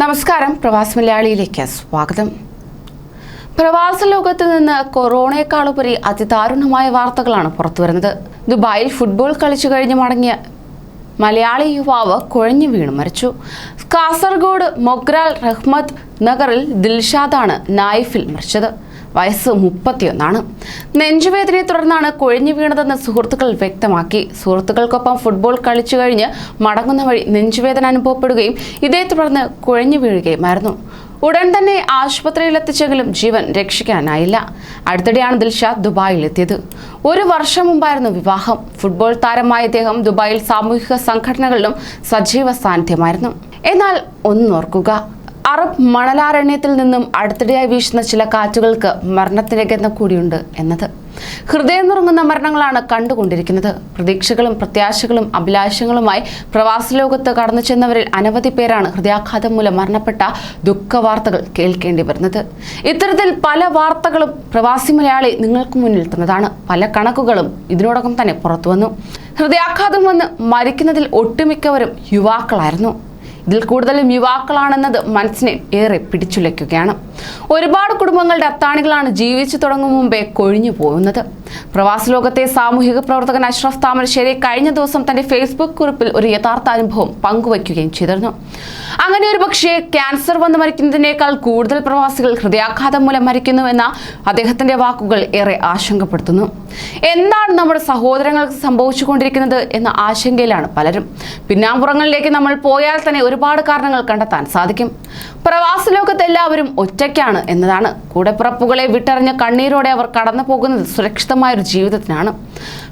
നമസ്കാരം. പ്രവാസ് മലയാളിയിലേക്ക് സ്വാഗതം. പ്രവാസ ലോകത്ത് നിന്ന് കൊറോണയെക്കാളുപരി അതിദാരുണമായ വാർത്തകളാണ് പുറത്തുവരുന്നത് ദുബായിൽ ഫുട്ബോൾ കളിച്ചു കഴിഞ്ഞ് മടങ്ങിയ മലയാളി യുവാവ് കുഴഞ്ഞു വീണ് മരിച്ചു. കാസർഗോഡ് മൊഗ്രാൽ റഹ്മത്ത് നഗറിൽ ദിൽഷാദാണ് നായിഫിൽ മരിച്ചത്. വയസ്സ് മുപ്പത്തിയൊന്നാണ്. നെഞ്ചുവേദനയെ തുടർന്നാണ് കൊഴിഞ്ഞു വീണതെന്ന് സുഹൃത്തുക്കൾ വ്യക്തമാക്കി. സുഹൃത്തുക്കൾക്കൊപ്പം ഫുട്ബോൾ കളിച്ചു കഴിഞ്ഞ് മടങ്ങുന്ന വഴി നെഞ്ചുവേദന അനുഭവപ്പെടുകയും ഇതേ തുടർന്ന് കുഴഞ്ഞു വീഴുകയുമായിരുന്നു. ഉടൻ തന്നെ ആശുപത്രിയിൽ എത്തിച്ചെങ്കിലും ജീവൻ രക്ഷിക്കാനായില്ല. അടുത്തിടെയാണ് ദുബായിൽ ദുബായിലെത്തിയത്. ഒരു വർഷം മുമ്പായിരുന്നു വിവാഹം. ഫുട്ബോൾ താരമായ അദ്ദേഹം ദുബായിൽ സാമൂഹിക സംഘടനകളിലും സജീവ സാന്നിധ്യമായിരുന്നു. എന്നാൽ ഒന്നോർക്കുക അറബ് മണലാരണ്യത്തിൽ നിന്നും അടുത്തിടെയായി വീശുന്ന ചില കാറ്റുകൾക്ക് മരണത്തിന്റെ ഗന്ധം കൂടിയുണ്ട് എന്നത്. ഹൃദയം നുറങ്ങുന്ന മരണങ്ങളാണ് കണ്ടുകൊണ്ടിരിക്കുന്നത്. പ്രതീക്ഷകളും പ്രത്യാശകളും അഭിലാഷങ്ങളുമായി പ്രവാസ ലോകത്ത് കടന്നു ചെന്നവരിൽ അനവധി പേരാണ് ഹൃദയാഘാതം മൂലം മരണപ്പെട്ട ദുഃഖവാർത്തകൾ കേൾക്കേണ്ടി വരുന്നത്. ഇത്തരത്തിൽ പല വാർത്തകളും പ്രവാസി മലയാളി നിങ്ങൾക്ക് മുന്നിൽ തന്നതാണ് പല കണക്കുകളും ഇതിനോടകം തന്നെ പുറത്തുവന്നു. ഹൃദയാഘാതം വന്ന് മരിക്കുന്നതിൽ ഒട്ടുമിക്കവരും യുവാക്കളായിരുന്നു. ഇതിൽ കൂടുതലും യുവാക്കളാണെന്നത് മനസ്സിനെ ഏറെ പിടിച്ചുലയ്ക്കുകയാണ്. ഒരുപാട് കുടുംബങ്ങളുടെ അത്താണികളാണ് ജീവിച്ചു തുടങ്ങും മുമ്പേ കൊഴിഞ്ഞു പോകുന്നത് പ്രവാസ ലോകത്തെ സാമൂഹിക പ്രവർത്തകൻ അഷ്റഫ് താമരശ്ശേരി കഴിഞ്ഞ ദിവസം തന്റെ ഫേസ്ബുക്ക് കുറിപ്പിൽ ഒരു യഥാർത്ഥ അനുഭവം പങ്കുവയ്ക്കുകയും ചെയ്തിരുന്നു. അങ്ങനെ ഒരു പക്ഷേ ക്യാൻസർ വന്ന് മരിക്കുന്നതിനേക്കാൾ കൂടുതൽ പ്രവാസികൾ ഹൃദയാഘാതം മൂലം മരിക്കുന്നുവെന്ന അദ്ദേഹത്തിന്റെ വാക്കുകൾ ഏറെ ആശങ്കപ്പെടുത്തുന്നു. എന്താണ് നമ്മുടെ സഹോദരങ്ങൾക്ക് സംഭവിച്ചുകൊണ്ടിരിക്കുന്നത് എന്ന ആശങ്കയിലാണ് പലരും. പിന്നാമ്പുറങ്ങളിലേക്ക് നമ്മൾ പോയാൽ തന്നെ ഒരുപാട് കാരണങ്ങൾ കണ്ടെത്താൻ സാധിക്കും. പ്രവാസ ലോകത്ത് എല്ലാവരും ഒറ്റയ്ക്കാണ് എന്നതാണ്. കൂടെപ്പിറപ്പുകളെ വിട്ടറിഞ്ഞ കണ്ണീരോടെ അവർ കടന്നു പോകുന്നത് സുരക്ഷിതമായ ഒരു ജീവിതത്തിനാണ്.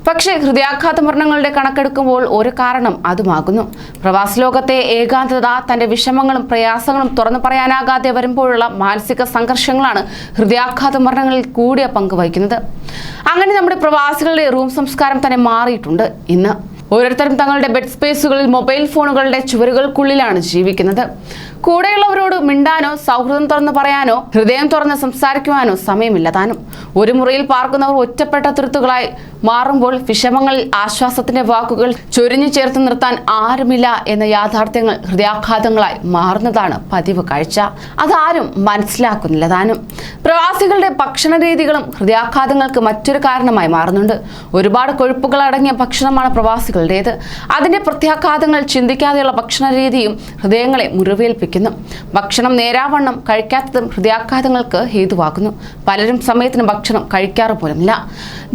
പക്ഷേ ഹൃദയാഘാത മരണങ്ങളുടെ കണക്കെടുക്കുമ്പോൾ ഒരു കാരണം അതുമാകുന്നു. പ്രവാസ ലോകത്തെ ഏകാന്തത തന്റെ വിഷമങ്ങളും പ്രയാസങ്ങളും തുറന്നു പറയാനാകാതെ വരുമ്പോഴുള്ള മാനസിക സംഘർഷങ്ങളാണ് ഹൃദയാഘാത മരണങ്ങളിൽ കൂടിയ പങ്ക് വഹിക്കുന്നത്. അങ്ങനെ നമ്മുടെ പ്രവാസികളുടെ റൂം സംസ്കാരം തന്നെ മാറിയിട്ടുണ്ട്. ഇന്ന് ഓരോരുത്തരും തങ്ങളുടെ ബെഡ് സ്പേസുകളിൽ മൊബൈൽ ഫോണുകളുടെ ചുവരുകൾക്കുള്ളിലാണ് ജീവിക്കുന്നത്. കൂടെയുള്ളവരോട് മിണ്ടാനോ സൗഹൃദം തുറന്ന് പറയാനോ ഹൃദയം തുറന്ന് സംസാരിക്കുവാനോ സമയമില്ല താനും. ഒരു മുറിയിൽ പാർക്കുന്നവർ ഒറ്റപ്പെട്ട തുരുത്തുകളായി മാറുമ്പോൾ വിഷമങ്ങളിൽ ആശ്വാസത്തിന്റെ വാക്കുകൾ ചൊരിഞ്ഞു ചേർത്ത് നിർത്താൻ ആരുമില്ല എന്ന യാഥാർത്ഥ്യങ്ങൾ ഹൃദയാഘാതങ്ങളായി മാറുന്നതാണ് പതിവ് കാഴ്ച. അതാരും മനസ്സിലാക്കുന്നില്ല താനും. പ്രവാസികളുടെ ഭക്ഷണ രീതികളും ഹൃദയാഘാതങ്ങൾക്ക് മറ്റൊരു കാരണമായി മാറുന്നുണ്ട്. ഒരുപാട് കൊഴുപ്പുകൾ അടങ്ങിയ ഭക്ഷണമാണ് പ്രവാസികളുടേത്. അതിന്റെ പ്രത്യാഘാതങ്ങൾ ചിന്തിക്കാതെയുള്ള ഭക്ഷണ രീതിയും ഹൃദയങ്ങളെ മുറിവേൽപ്പിക്കുന്നു. ഭക്ഷണം നേരാവണ്ണം കഴിക്കാത്തതും ഹൃദയാഘാതങ്ങൾക്ക് ഹേതുവാകുന്നു. പലരും സമയത്തിന് ഭക്ഷണം കഴിക്കാറ് പോലുമില്ല.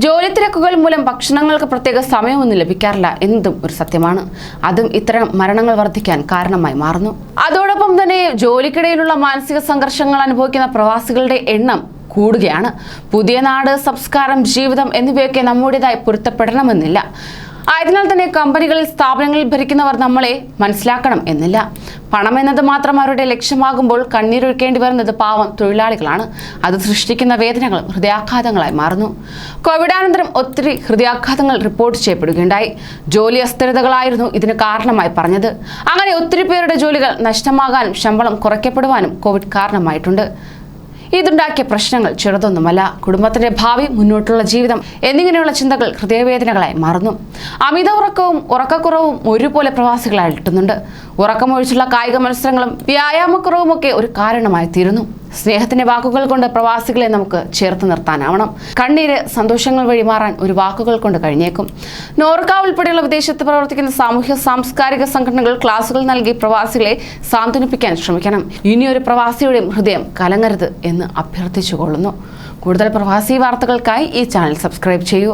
ജോലി തിരക്കുകൾ മൂലം ഭക്ഷണങ്ങൾക്ക് പ്രത്യേക സമയമൊന്നും ലഭിക്കാറില്ല എന്നതും ഒരു സത്യമാണ്. അതും ഇത്തരം മരണങ്ങൾ വർദ്ധിക്കാൻ കാരണമായി മാറുന്നു. അതോടൊപ്പം തന്നെ ജോലിക്കിടയിലുള്ള മാനസിക സംഘർഷങ്ങൾ അനുഭവിക്കുന്ന പ്രവാസികളുടെ എണ്ണം കൂടുകയാണ്. പുതിയ നാട് സംസ്കാരം ജീവിതം എന്നിവയൊക്കെ നമ്മുടേതായി പൊരുത്തപ്പെടണമെന്നില്ല. ആയതിനാൽ തന്നെ കമ്പനികളിൽ സ്ഥാപനങ്ങളിൽ ഭരിക്കുന്നവർ നമ്മളെ മനസ്സിലാക്കണം എന്നില്ല. പണം എന്നത് മാത്രം അവരുടെ ലക്ഷ്യമാകുമ്പോൾ കണ്ണീരൊഴുക്കേണ്ടി വരുന്നത് പാവം തൊഴിലാളികളാണ്. അത് സൃഷ്ടിക്കുന്ന വേദനകളും ഹൃദയാഘാതങ്ങളായി മാറുന്നു. കോവിഡാനന്തരം ഒത്തിരി ഹൃദയാഘാതങ്ങൾ റിപ്പോർട്ട് ചെയ്യപ്പെടുകയുണ്ടായി. ജോലി അസ്ഥിരതകളായിരുന്നു ഇതിന് കാരണമായി പറഞ്ഞത്. അങ്ങനെ ഒത്തിരി പേരുടെ ജോലികൾ നഷ്ടമാകാനും ശമ്പളം കുറയ്ക്കപ്പെടുവാനും കോവിഡ് കാരണമായിട്ടുണ്ട്. ഇതുണ്ടാക്കിയ പ്രശ്നങ്ങൾ ചെറുതൊന്നുമല്ല. കുടുംബത്തിന്റെ ഭാവി മുന്നോട്ടുള്ള ജീവിതം എന്നിങ്ങനെയുള്ള ചിന്തകൾ ഹൃദയവേദനകളായി മാറുന്നു. അമിത ഉറക്കവും ഉറക്കക്കുറവും ഒരുപോലെ പ്രവാസികളെ അലട്ടുന്നുണ്ട് ഉറക്കമൊഴിച്ചുള്ള കായിക മത്സരങ്ങളും വ്യായാമക്കുറവും ഒക്കെ ഒരു കാരണമായി തീരുന്നു. സ്നേഹത്തിന്റെ വാക്കുകൾ കൊണ്ട് പ്രവാസികളെ നമുക്ക് ചേർത്ത് നിർത്താനാവണം. കണ്ണീര് സന്തോഷങ്ങൾ വഴിമാറാൻ ഒരു വാക്കുകൾ കൊണ്ട് കഴിഞ്ഞേക്കും. നോർക്ക ഉൾപ്പെടെയുള്ള വിദേശത്ത് പ്രവർത്തിക്കുന്ന സാമൂഹ്യ സാംസ്കാരിക സംഘടനകൾ ക്ലാസുകൾ നൽകി പ്രവാസികളെ സാന്ത്വനിപ്പിക്കാൻ ശ്രമിക്കണം. ഇനിയൊരു പ്രവാസിയുടെയും ഹൃദയം കലങ്ങരുത് എന്ന് അഭ്യർത്ഥിച്ചുകൊള്ളുന്നു. കൂടുതൽ പ്രവാസി വാർത്തകൾക്കായി ഈ ചാനൽ സബ്സ്ക്രൈബ് ചെയ്യൂ.